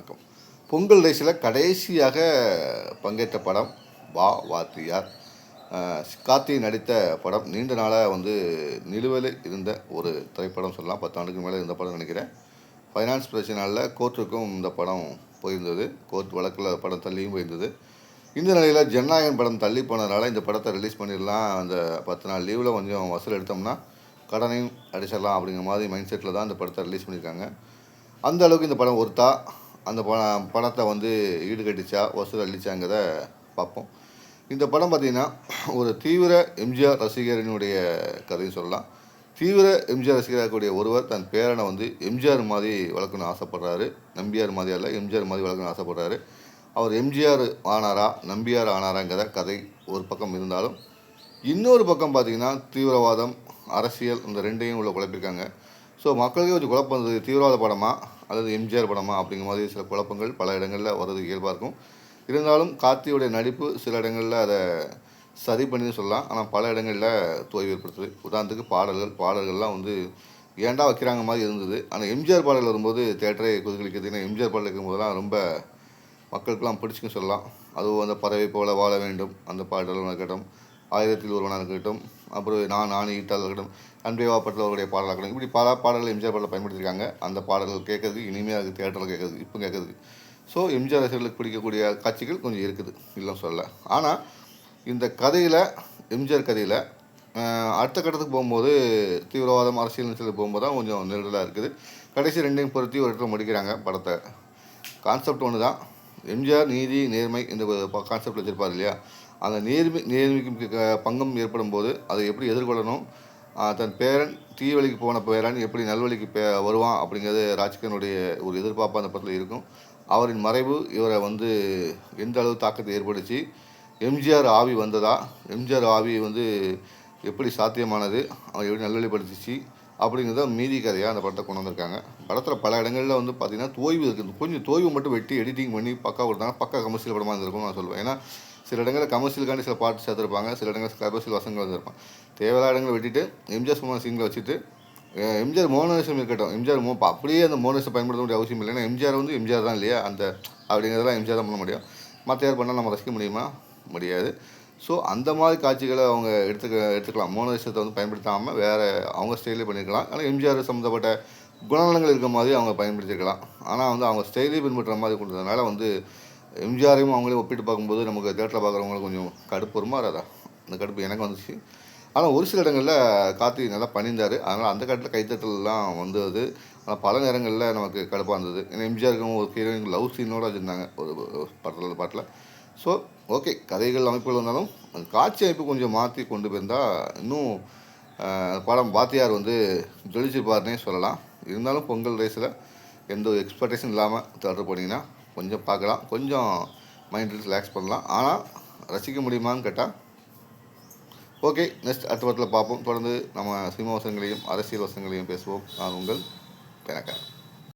வணக்கம். பொங்கல் ரேஸில் கடைசியாக பங்கேற்ற படம் வா வாத்தியார் கார்த்தி நடித்த படம் நீண்ட நாளாக வந்து நிலுவையில் இருந்த ஒரு திரைப்படம் சொல்லலாம். பத்தாண்டுக்கு மேலே இருந்த படம் நினைக்கிறேன். ஃபைனான்ஸ் பிரச்சனையால் கோர்ட்டுக்கும் இந்த படம் போயிருந்தது. கோர்ட் வழக்கில் படம் தள்ளியும் போயிருந்தது. இந்த நிலையில் ஜனநாயகன் படம் தள்ளி போனதுனால இந்த படத்தை ரிலீஸ் பண்ணிடலாம். அந்த பத்து நாள் லீவில் கொஞ்சம் வசூல் எடுத்தோம்னா கடனையும் அடிச்சிடலாம் அப்படிங்கிற மாதிரி மைண்ட் செட்டில் தான் இந்த படத்தை ரிலீஸ் பண்ணியிருக்காங்க. அந்த அளவுக்கு இந்த படம் ஒருத்தா? அந்த படம் படத்தை வந்து ஈடுகட்டிச்சா வசூல் அளிச்சாங்கிறத பார்ப்போம் இந்த படம் பார்த்திங்கன்னா ஒரு தீவிர எம்ஜிஆர் ரசிகரினுடைய கதையும் சொல்லலாம். தீவிர எம்ஜிஆர் ரசிகராகக்கூடிய ஒருவர் தன் பேரனை வந்து எம்ஜிஆர் மாதிரி வளர்க்கணும்னு ஆசைப்படுறாரு. நம்பியார் மாதிரி அல்ல எம்ஜிஆர் மாதிரி வளர்க்கணும்னு ஆசைப்படுறாரு. அவர் எம்ஜிஆர் ஆனாரா நம்பியார் ஆனாராங்கிற கதை ஒரு பக்கம் இருந்தாலும் இன்னொரு பக்கம் பார்த்தீங்கன்னா தீவிரவாதம் அரசியல் இந்த ரெண்டையும் உள்ள குழப்பிருக்காங்க ஸோ மக்களுக்கே கொஞ்சம் குழப்பம் இருந்தது தீவிரவாத படமா அல்லது எம்ஜிஆர் படமா அப்படிங்கிற மாதிரி சில குழப்பங்கள் பல இடங்களில் வர்றது இயல்பாக இருக்கும். இருந்தாலும் கார்த்தியுடைய நடிப்பு சில இடங்களில் அதை சரி பண்ணி சொல்லலாம். ஆனால் பல இடங்களில் தோய்வு ஏற்படுத்துது. உதாரணத்துக்கு பாடல்கள் பாடல்கள்லாம் வந்து ஏன்டா வைக்கிறாங்க மாதிரி இருந்தது. ஆனால் எம்ஜிஆர் பாடல் வரும்போது தேட்டரை குதிகளிக்கிறது ஏன்னா எம்ஜிஆர் பாடல் இருக்கும்போதெல்லாம் ரொம்ப மக்களுக்கெல்லாம் பிடிச்சின்னு சொல்லலாம். அதுவும் அந்த பறவை போல வாழ வேண்டும் அந்த பாடல்கள் இருக்கட்டும் ஆயிரத்தில் ஒருவனாக இருக்கட்டும் அப்புறம் நான் நானே ஈட்டால் இருக்கட்டும் அன்பே அவருடைய பாடலாக இருக்கட்டும் இப்படி பல பாடல்கள் எம்ஜிஆர் பாடலில் பயன்படுத்தியிருக்காங்க. அந்த பாடல்கள் கேட்குறது இனிமையாக இருக்குது தேட்டரில் கேட்குறது இப்போ கேட்கறதுக்கு. ஸோ எம்ஜிஆர் ரசிகர்களுக்கு பிடிக்கக்கூடிய காட்சிகள் கொஞ்சம் இருக்குது இல்லைன்னு சொல்லலை. ஆனால் இந்த கதையில் எம்ஜிஆர் கதையில் அடுத்த கட்டத்துக்கு போகும்போது தீவிரவாதம் அரசியல் சொல்லி போகும்போது தான் கொஞ்சம் நெருடலாக இருக்குது. கடைசி ரெண்டையும் பொருத்தி ஒரு இடத்துல முடிக்கிறாங்க படத்தை. கான்செப்ட் ஒன்று தான் எம்ஜிஆர் நீதி நேர்மை இந்த கான்செப்ட் வச்சுருப்பார் இல்லையா? அந்த நேர்மை நேர்மைக்கு க- பங்கம் ஏற்படும் போது அதை எப்படி எதிர்கொள்ளணும்? தன் பேரன் தீவழிக்கு போன பேரன் எப்படி நல்வழிக்கு பே வருவான் அப்படிங்கிறது ராஜ்கனுடைய ஒரு எதிர்பார்ப்பு அந்த படத்தில் இருக்கும். அவரின் மறைவு இவரை வந்து எந்த அளவு தாக்கத்தை ஏற்படுத்தி எம்ஜிஆர் ஆவி வந்ததா? எம்ஜிஆர் ஆவி வந்து எப்படி சாத்தியமானது? அவர் எப்படி நல்வழிப்படுத்திச்சு? அப்படிங்கிறத மீதி கதையாக அந்த படத்தை கொண்டு வந்திருக்காங்க. படத்தில் பல இடங்களில் வந்து பார்த்திங்கன்னா தோய்வு இருக்குது கொஞ்சம் தோய்வு மட்டும் வெட்டி எடிட்டிங் பண்ணி பக்கா கொடுத்தாங்க பக்கா கமர்ஷியல் படமாக இருந்திருக்கும் நான் சொல்லுவேன். ஏன்னா சில இடங்களில் கமர்ஷியலுக்காண்டி சில பாட்டு சேர்த்துருப்பாங்க. சில இடங்களில் கமர்ஷியல் வசங்கள் வந்திருப்பாங்க தேவையான இடங்களை விட்டுட்டு எம்ஜிஆர் சும்மா சீனில் வச்சுட்டு எம்ஜிஆர் மோனரிசம் இருக்கட்டும். எம்ஜிஆர் மோ அப்படியே அந்த மோனரிசம் பயன்படுத்த வேண்டிய அவசியம் இல்லை ஏன்னா எம்ஜிஆர் வந்து எம்ஜிஆர் தான் இல்லையா? அந்த அப்படிங்கிறதெல்லாம் எம்ஜிஆர் தான் பண்ண முடியும். மற்ற யார் பண்ணால் நம்ம ரசிக்க முடியுமா? முடியாது. ஸோ அந்த மாதிரி காட்சிகளை அவங்க எடுத்துக்க எடுத்துக்கலாம். மோனரிசத்தை வந்து பயன்படுத்தாமல் வேறு அவங்க ஸ்டைலே பண்ணியிருக்கலாம் ஆனால் எம்ஜிஆர் சம்மந்தப்பட்ட குணநலங்கள் இருக்க மாதிரி அவங்க பயன்படுத்திருக்கலாம். ஆனால் வந்து அவங்க ஸ்டைலே பின்பற்றுற மாதிரி கொடுத்ததுனால வந்து எம்ஜிஆரையும் அவங்களே ஒப்பிட்டு பார்க்கும்போது நமக்கு தேட்டரில் பார்க்குறவங்களுக்கு கொஞ்சம் கடுப்பு வருமா வராதா அந்த கடுப்பு எனக்கு வந்துச்சு. ஆனால் ஒரு சில இடங்களில் கார்த்தி நல்லா பண்ணியிருந்தார். அதனால் அந்த காலத்தில் கைத்தட்டலாம் வந்தது. ஆனால் பல நேரங்களில் நமக்கு கடுப்பாக இருந்தது. ஏன்னா எம்ஜிஆருக்கும் ஒரு ஹீரோயின் லவ் சீனோட வச்சுருந்தாங்க ஒரு ஒரு படத்தில் பாட்டில். ஸோ ஓகே கதைகள் அமைப்புகள் இருந்தாலும் காட்சி அமைப்பு கொஞ்சம் மாற்றி கொண்டு போயிருந்தால் இன்னும் படம் பாத்தியார் வந்து ஜொலிச்சிருப்பாருன்னே சொல்லலாம். இருந்தாலும் பொங்கல் ரேஸில் எந்த ஒரு எக்ஸ்பெக்டேஷன் இல்லாமல் தேட்டர் போனீங்கன்னா கொஞ்சம் பார்க்கலாம். கொஞ்சம் மைண்ட் ரிலாக்ஸ் பண்ணலாம். ஆனால் ரசிக்க முடியுமான்னு கேட்டால் ஓகே நெக்ஸ்ட் அடுத்த படத்தில் பார்ப்போம். தொடர்ந்து நம்ம சினிமா வசங்களையும் அரசியல் வசங்களையும் பேசுவோம். நான் உங்கள் பெனக்கா